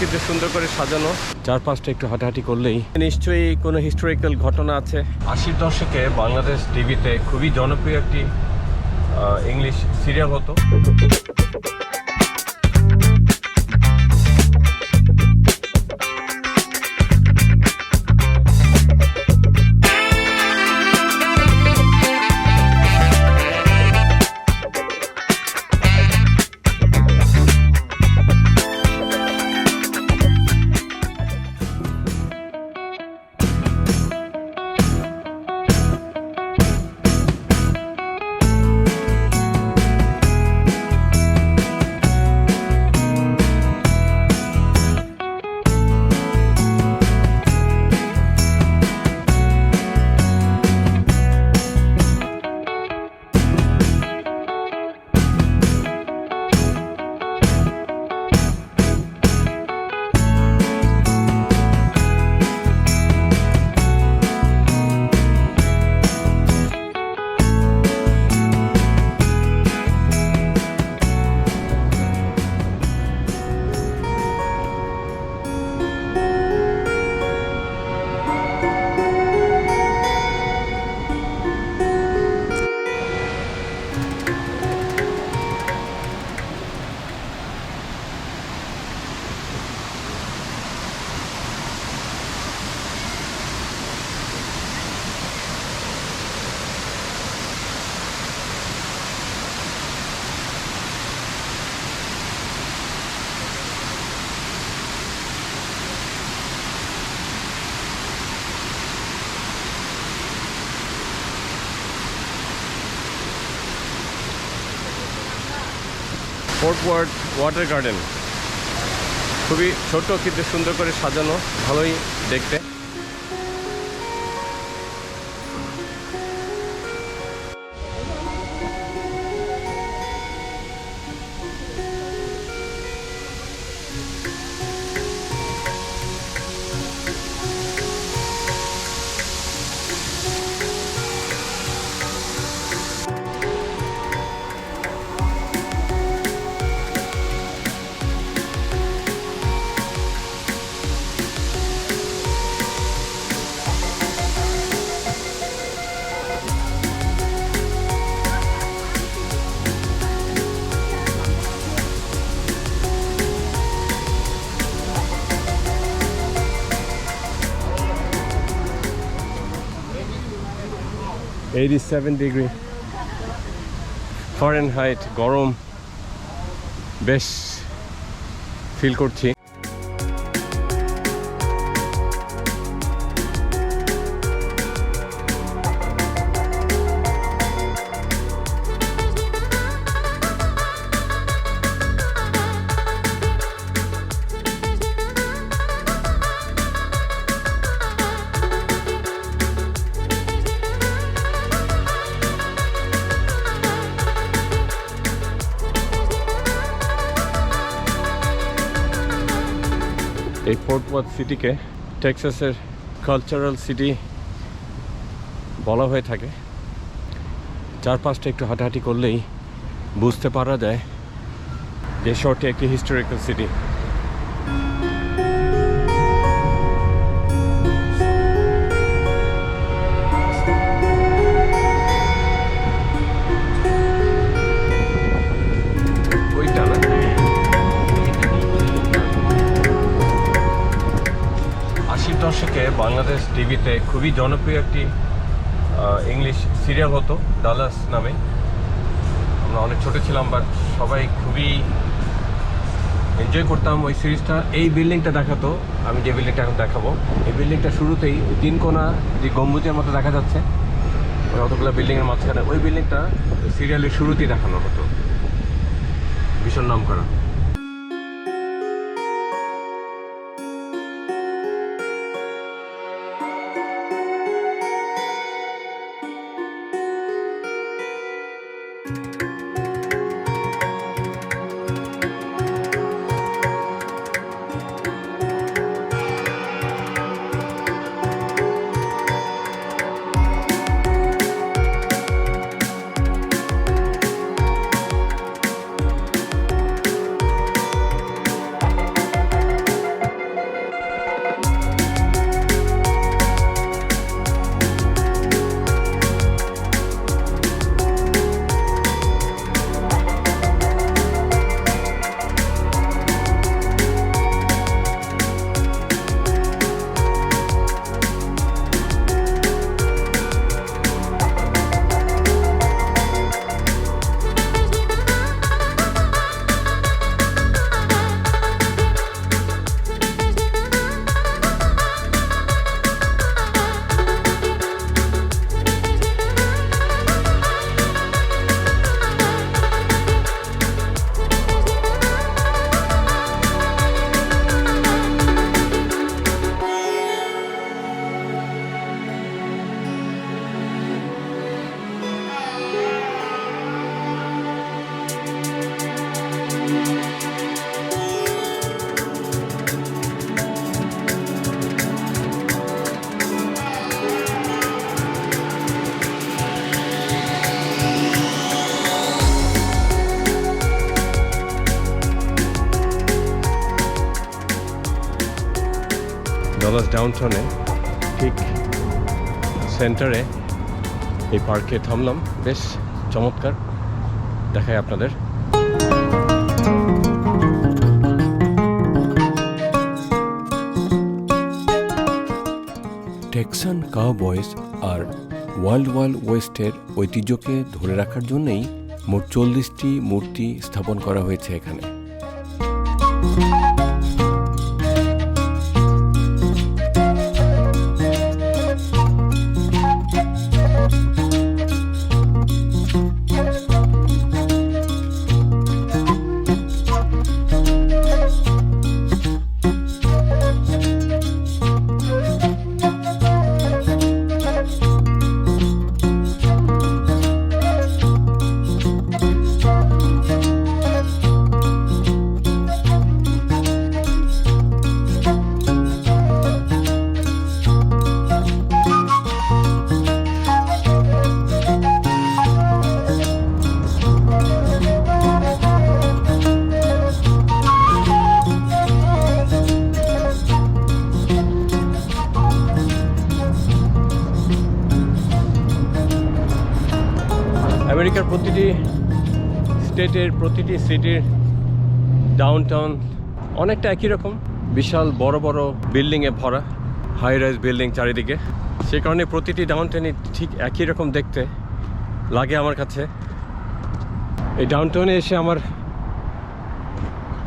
কিন্তু সুন্দর করে সাজানো। চার পাঁচটা একটু হাঁটাহাঁটি করলেই। নিশ্চয়ই কোনো হিস্টোরিক্যাল ঘটনা আছে। আশির দশকে বাংলাদেশ টিভিতে খুবই জনপ্রিয় একটি ইংলিশ সিরিয়াল হতো। Fort Worth water garden. খুবই ছোট কিন্তু সুন্দর করে সাজানো ভালোই দেখতে। Eighty seven degree Fahrenheit গরম। বেশ ফিল করছি। এই ফোর্ট ওয়ার্থ সিটিকে টেক্সাসের কালচারাল সিটি বলা হয়ে থাকে। চারপাশটা একটু হাঁটাহাঁটি করলেই বুঝতে পারা যায় যে শহরটি একটি হিস্টোরিক্যাল সিটি বাংলাদেশ টিভিতে খুবই জনপ্রিয় একটি ইংলিশ সিরিয়াল হতো ডালাস নামে। আমরা অনেক ছোট ছিলাম বাট সবাই খুবই এনজয় করতাম ওই সিরিজটা এই বিল্ডিংটা দেখাতো, আমি যে বিল্ডিংটা এখন দেখাবো। এই বিল্ডিংটা শুরুতেই তিন কোনা যে গম্বুজের মতো দেখা যাচ্ছে, ওই অতগুলো বিল্ডিংয়ের মাঝখানে, ওই বিল্ডিংটা সিরিয়ালের শুরুতেই দেখানো হতো। ভীষণ নাম করা ডলাস ডাউনটাউনে ঠিক সেন্টারে এই পার্কে থামলাম। বেশ চমৎকার। দেখায় আপনাদের। টেক্সান কাউবয়েস আর ওয়ার্ল্ড ওয়ার্ল্ড ওয়েস্টের ঐতিহ্যকে ধরে রাখার জন্যই মোট চল্লিশটি মূর্তি স্থাপন করা হয়েছে এখানে। প্রতিটি স্টেটের, প্রতিটি সিটির ডাউনটাউন অনেকটা একই রকম। বিশাল বড় বড় বিল্ডিংয়ে ভরা হাই রাইজ বিল্ডিং চারিদিকে। সে কারণে প্রতিটি ডাউনটাউনই ঠিক একই রকম দেখতে লাগে আমার কাছে। এই ডাউনটাউনে এসে আমার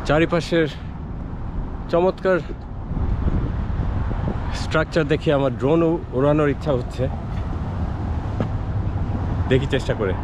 চারিপাশের চমৎকার স্ট্রাকচার দেখে আমার ড্রোন উড়ানোর ইচ্ছা হচ্ছে। দেখি চেষ্টা করে।